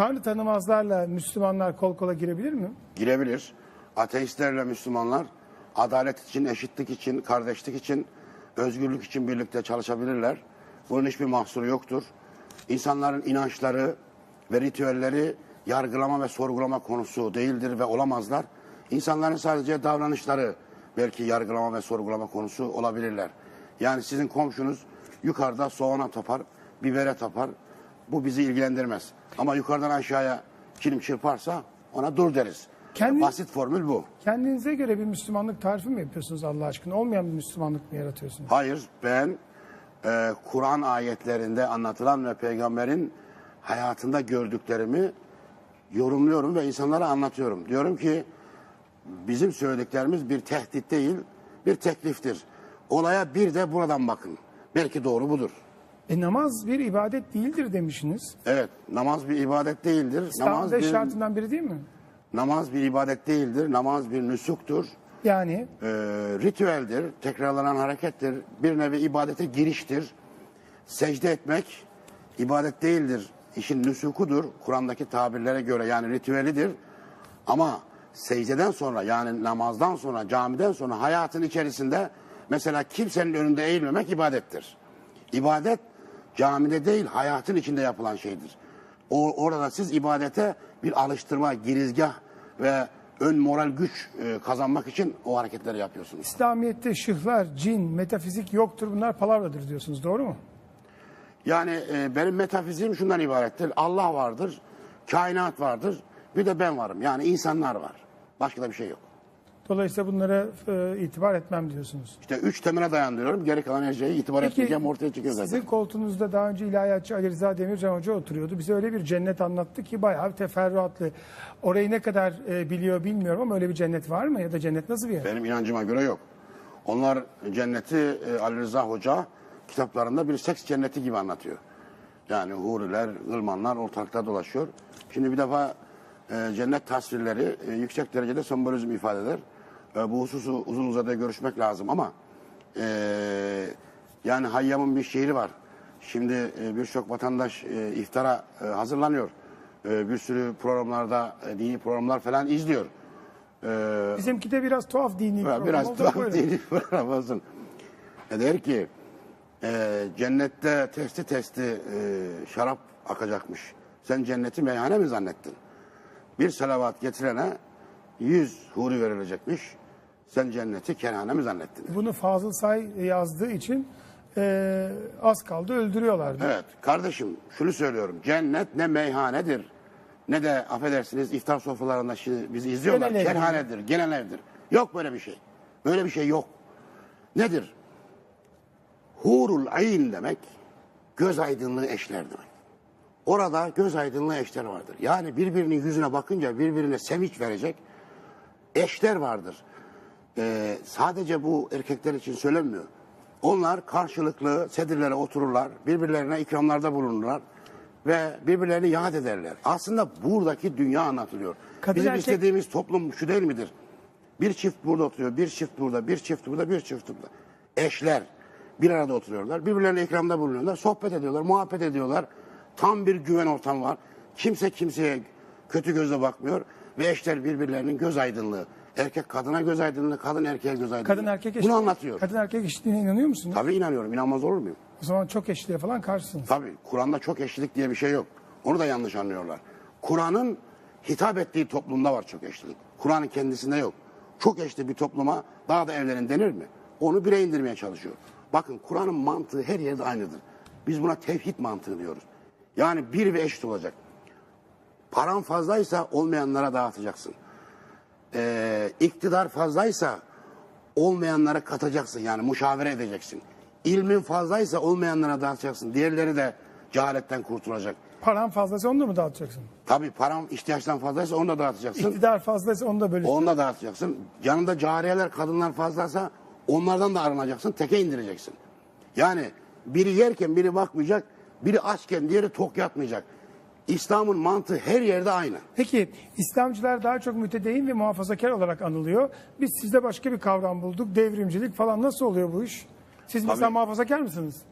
Tanrı tanımazlarla Müslümanlar kol kola girebilir mi? girebilir. Ateistlerle Müslümanlar adalet için, eşitlik için, kardeşlik için, özgürlük için birlikte çalışabilirler. Bunun hiçbir mahsuru yoktur. İnsanların inançları ve ritüelleri yargılama ve sorgulama konusu değildir ve olamazlar. İnsanların sadece davranışları belki yargılama ve sorgulama konusu olabilirler. Yani sizin komşunuz yukarıda soğana tapar, bibere tapar. Bu bizi ilgilendirmez. Ama yukarıdan aşağıya kilim çırparsa ona dur deriz. Kendi- Basit formül bu. Kendinize göre bir Müslümanlık tarifi mi yapıyorsunuz Allah aşkına? Olmayan bir Müslümanlık mı yaratıyorsunuz? Hayır ben e, Kur'an ayetlerinde anlatılan ve peygamberin hayatında gördüklerimi yorumluyorum ve insanlara anlatıyorum. Diyorum ki bizim söylediklerimiz bir tehdit değil, bir tekliftir. Olaya bir de buradan bakın. Belki doğru budur. E namaz bir ibadet değildir demişsiniz. Evet, namaz bir ibadet değildir. Namaz İslam'da bir, şartından biri değil mi? namaz bir ibadet değildir. Namaz bir nüsuktur. Yani e, ritüeldir, tekrarlanan harekettir, bir nevi ibadete giriştir. Secde etmek ibadet değildir, işin nüsukudur. Kur'an'daki tabirlere göre yani ritüelidir. Ama secdeden sonra yani namazdan sonra, camiden sonra hayatın içerisinde mesela kimsenin önünde eğilmemek ibadettir. İbadet camide değil hayatın içinde yapılan şeydir. O, orada siz ibadete bir alıştırma, girizgah ve ön moral güç e, kazanmak için o hareketleri yapıyorsunuz. İslamiyet'te şıhlar, cin, metafizik yoktur. Bunlar palavradır diyorsunuz. Doğru mu? Yani e, benim metafiziğim şundan ibarettir. Allah vardır, kainat vardır, bir de ben varım. Yani insanlar var. Başka da bir şey yok. Dolayısıyla bunlara e, itibar etmem diyorsunuz. İşte üç temele dayandırıyorum. Geri kalan her şeye itibar etmeyeceğim ortaya çıkıyor zaten. sizin koltuğunuzda daha önce ilahiyatçı Ali Rıza Demircan Hoca oturuyordu. Bize öyle bir cennet anlattı ki bayağı teferruatlı. Orayı ne kadar e, biliyor bilmiyorum ama öyle bir cennet var mı? Ya da cennet nasıl bir yer? Benim inancıma göre yok. Onlar cenneti e, Ali Rıza Hoca kitaplarında bir seks cenneti gibi anlatıyor. Yani huriler, ılmanlar ortalıkta dolaşıyor. Şimdi bir defa e, cennet tasvirleri e, yüksek derecede sembolizm ifade eder. E, bu hususu uzun uzadıya görüşmek lazım ama e, yani Hayyam'ın bir şiiri var. Şimdi e, birçok vatandaş e, iftara e, hazırlanıyor. E, bir sürü programlarda e, dini programlar falan izliyor. E, Bizimki de biraz tuhaf dini program biraz oldu. tuhaf Buyurun. dini program olsun. E der ki e, cennette testi testi e, şarap akacakmış. Sen cenneti meyhane mi zannettin? Bir salavat getirene yüz huri verilecekmiş. Sen cenneti kerhane mi zannettin? Bunu Fazıl Say yazdığı için e, az kaldı öldürüyorlardı. Evet kardeşim şunu söylüyorum. Cennet ne meyhanedir ne de affedersiniz iftar sofralarında şimdi bizi izliyorlar. Genel. Kerhanedir, genel evdir. Yok böyle bir şey. Böyle bir şey yok. Nedir? Hurul ayn demek göz aydınlığı eşler demek. Orada göz aydınlığı eşler vardır. Yani birbirinin yüzüne bakınca birbirine sevinç verecek eşler vardır. Ee, sadece bu erkekler için söylenmiyor. Onlar karşılıklı sedirlere otururlar, birbirlerine ikramlarda bulunurlar ve birbirlerini yad ederler. Aslında buradaki dünya anlatılıyor. Kadın Bizim erkek- istediğimiz toplum şu değil midir? Bir çift burada oturuyor, bir çift burada, bir çift burada, bir çift burada. Eşler bir arada oturuyorlar, birbirlerine ikramda bulunuyorlar, sohbet ediyorlar, muhabbet ediyorlar. Tam bir güven ortamı var. Kimse kimseye kötü gözle bakmıyor ve eşler birbirlerinin göz aydınlığı. Erkek kadına göz aydınlığı, kadın erkeğe göz aydınlığı. Kadın erkek Bunu eşitliği- anlatıyor. Kadın erkek eşitliğine inanıyor musunuz? Tabii inanıyorum, inanmaz olur muyum? O zaman çok eşitliğe falan karşısınız. Tabii Kur'an'da çok eşlilik diye bir şey yok. Onu da yanlış anlıyorlar. Kur'an'ın hitap ettiği toplumda var çok eşlilik. Kur'an'ın kendisinde yok. Çok eşli bir topluma daha da evlenin denir mi? Onu bire indirmeye çalışıyor. Bakın Kur'an'ın mantığı her yerde aynıdır. Biz buna tevhid mantığı diyoruz. Yani bir ve eşit olacak. Paran fazlaysa olmayanlara dağıtacaksın. Ee, iktidar fazlaysa olmayanlara katacaksın yani müşavere edeceksin. İlmin fazlaysa olmayanlara dağıtacaksın. Diğerleri de cehaletten kurtulacak. Paran fazlası onu da mı dağıtacaksın? Tabii param ihtiyaçtan fazlaysa onu da dağıtacaksın. İktidar fazlaysa onu da böyle. Onu da dağıtacaksın. Yanında cariyeler, kadınlar fazlaysa onlardan da arınacaksın. Teke indireceksin. Yani biri yerken biri bakmayacak. Biri açken diğeri tok yatmayacak. İslam'ın mantığı her yerde aynı. Peki İslamcılar daha çok mütedeyyin ve muhafazakar olarak anılıyor. Biz sizde başka bir kavram bulduk. Devrimcilik falan nasıl oluyor bu iş? Siz mesela Tabii. muhafazakar mısınız?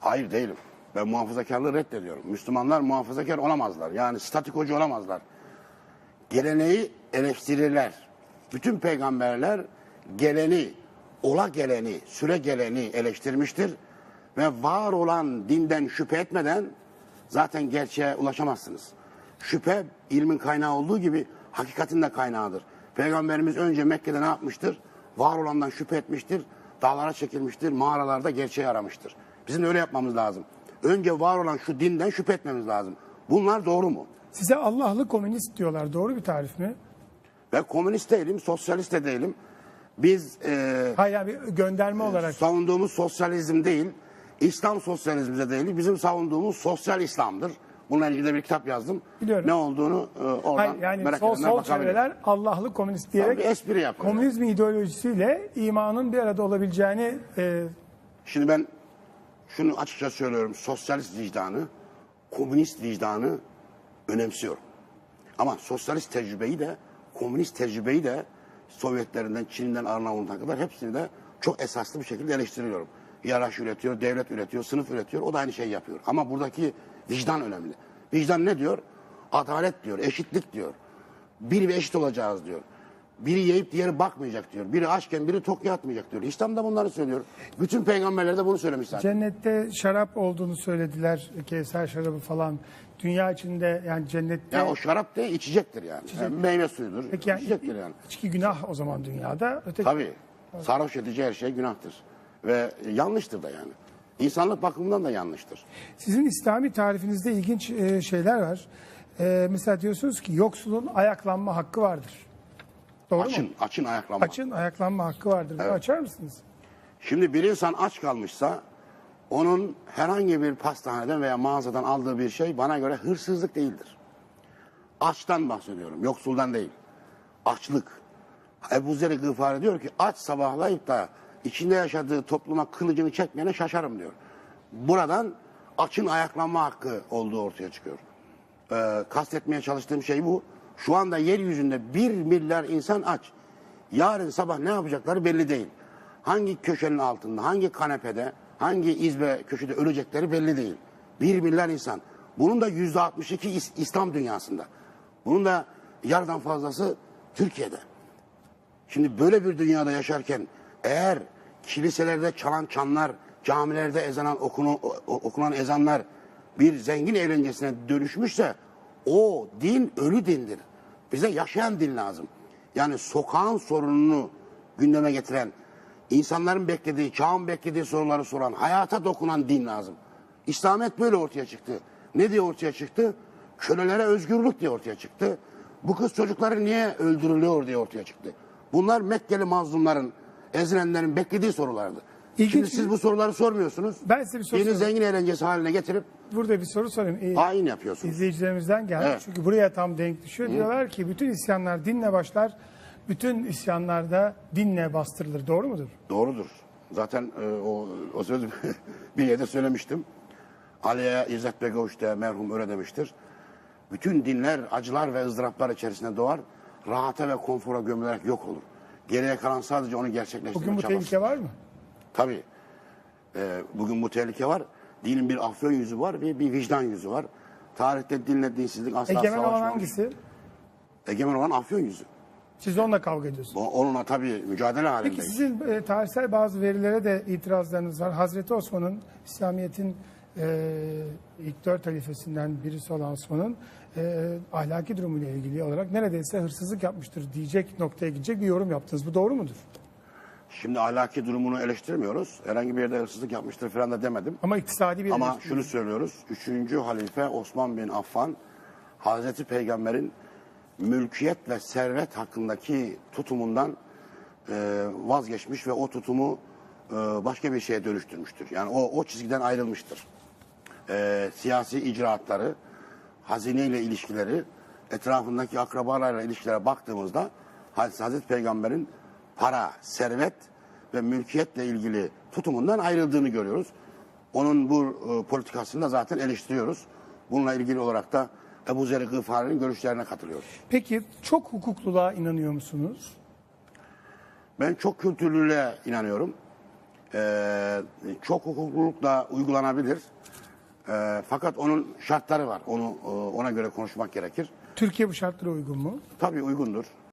Hayır değilim. Ben muhafazakarlığı reddediyorum. Müslümanlar muhafazakar olamazlar. Yani statikocu olamazlar. Geleneği eleştirirler. Bütün peygamberler geleni, ola geleni, süre geleni eleştirmiştir. Ve var olan dinden şüphe etmeden zaten gerçeğe ulaşamazsınız. Şüphe ilmin kaynağı olduğu gibi hakikatin de kaynağıdır. Peygamberimiz önce Mekke'de ne yapmıştır? Var olandan şüphe etmiştir. Dağlara çekilmiştir. Mağaralarda gerçeği aramıştır. Bizim de öyle yapmamız lazım. Önce var olan şu dinden şüphe etmemiz lazım. Bunlar doğru mu? Size Allah'lı komünist diyorlar. Doğru bir tarif mi? Ben komünist değilim, sosyalist de değilim. Biz e, Hayır bir gönderme olarak. savunduğumuz sosyalizm değil, İslam sosyalizmi de değil. Bizim savunduğumuz sosyal İslam'dır. Bununla ilgili de bir kitap yazdım. Biliyorum. Ne olduğunu e, oradan Hayır yani merak sol, sol çevreler Allah'lı komünist diyerek Tabii espri yapıyor. komünizm ideolojisiyle imanın bir arada olabileceğini e, Şimdi ben şunu açıkça söylüyorum. Sosyalist vicdanı, komünist vicdanı önemsiyorum. Ama sosyalist tecrübeyi de, komünist tecrübeyi de Sovyetlerinden, Çin'den, Arnavutluğuna kadar hepsini de çok esaslı bir şekilde eleştiriyorum. Yaraş üretiyor, devlet üretiyor, sınıf üretiyor. O da aynı şeyi yapıyor. Ama buradaki vicdan önemli. Vicdan ne diyor? Adalet diyor, eşitlik diyor. Bir ve eşit olacağız diyor. Biri yiyip diğeri bakmayacak diyor. Biri açken biri tok yatmayacak diyor. İslam da bunları söylüyor. Bütün peygamberler de bunu söylemiş zaten. cennette şarap olduğunu söylediler. Kevser şarabı falan. Dünya içinde yani cennette Ya o şarap değil içecektir yani. Yani meyve suyudur. Peki yani içecektir yani. içki günah o zaman dünyada. Öteki Tabii. Sarhoş edici her şey günahtır. Ve yanlıştır da yani. İnsanlık bakımından da yanlıştır. Sizin İslami tarifinizde ilginç e, şeyler var. E, mesela diyorsunuz ki yoksulun ayaklanma hakkı vardır. Doğru mu? Açın, açın ayaklanma. Açın ayaklanma hakkı vardır. Bunu açar mısınız? Şimdi bir insan aç kalmışsa onun herhangi bir pastaneden veya mağazadan aldığı bir şey bana göre hırsızlık değildir. Açtan bahsediyorum, yoksuldan değil. Açlık. Ebu Zer Gıfari diyor ki aç sabahlayıp da içinde yaşadığı topluma kılıcını çekmeyene şaşarım diyor. Buradan açın ayaklanma hakkı olduğu ortaya çıkıyor. Ee, kastetmeye çalıştığım şey bu. Şu anda yeryüzünde bir milyar insan aç. Yarın sabah ne yapacakları belli değil. Hangi köşenin altında, hangi kanepede, hangi izbe köşede ölecekleri belli değil. Bir milyar insan. Bunun da yüzde 62 İs- İslam dünyasında. Bunun da yarıdan fazlası Türkiye'de. Şimdi böyle bir dünyada yaşarken eğer kiliselerde çalan çanlar, camilerde ezanan okunu, okunan ezanlar bir zengin eğlencesine dönüşmüşse o din ölü dindir. Bize yaşayan din lazım. Yani sokağın sorununu gündeme getiren, insanların beklediği, çağın beklediği soruları soran, hayata dokunan din lazım. İslamiyet böyle ortaya çıktı. Ne diye ortaya çıktı? Kölelere özgürlük diye ortaya çıktı. Bu kız çocukları niye öldürülüyor diye ortaya çıktı. Bunlar Mekkeli mazlumların, ezilenlerin beklediği sorulardı. İlginç Şimdi siz bu soruları sormuyorsunuz. Ben size bir soru Dini sorayım. zengin eğlencesi haline getirip Burada bir soru sorayım. Ee, hain yapıyorsunuz. İzleyicilerimizden geldi. Evet. Çünkü buraya tam denk düşüyor. Diyorlar ki bütün isyanlar dinle başlar. Bütün isyanlar da dinle bastırılır. Doğru mudur? Doğrudur. Zaten e, o, o sözü bir yerde söylemiştim. Aliye İzzet Begoviç de merhum öyle demiştir. Bütün dinler acılar ve ızdıraplar içerisinde doğar. Rahata ve konfora gömülerek yok olur. Geriye kalan sadece onu gerçekleştirme Bugün bu çabası. tehlike var mı? Tabii. Ee, bugün bu tehlike var. Dinin bir afyon yüzü var ve bir vicdan yüzü var. Tarihte dinle dinsizlik asla Egemen olan savaşmamış. hangisi? Egemen olan afyon yüzü. Siz onunla kavga ediyorsunuz. O- Onunla tabii mücadele Peki halindeyiz. sizin e, tarihsel bazı verilere de itirazlarınız var. Hazreti Osman'ın, İslamiyet'in e, ilk dört halifesinden birisi olan Osman'ın e, ahlaki durumuyla ilgili olarak neredeyse hırsızlık yapmıştır diyecek noktaya gidecek bir yorum yaptınız. Bu doğru mudur? Şimdi ahlaki durumunu eleştirmiyoruz. Herhangi bir yerde hırsızlık yapmıştır falan da demedim. Ama iktisadi bir Ama şunu söylüyoruz. Üçüncü halife Osman bin Affan Hazreti Peygamber'in mülkiyet ve servet hakkındaki tutumundan e, vazgeçmiş ve o tutumu e, başka bir şeye dönüştürmüştür. Yani o, o çizgiden ayrılmıştır. E, siyasi icraatları, hazineyle ilişkileri, etrafındaki akrabalarla ilişkilere baktığımızda Hazreti Peygamber'in para, servet ve mülkiyetle ilgili tutumundan ayrıldığını görüyoruz. Onun bu e, politikasını da zaten eleştiriyoruz. Bununla ilgili olarak da Ebu Zer Gıfari'nin görüşlerine katılıyoruz. Peki çok hukukluluğa inanıyor musunuz? Ben çok kültürlülüğe inanıyorum. Ee, çok hukuklulukla uygulanabilir. Ee, fakat onun şartları var. Onu e, ona göre konuşmak gerekir. Türkiye bu şartlara uygun mu? Tabii uygundur.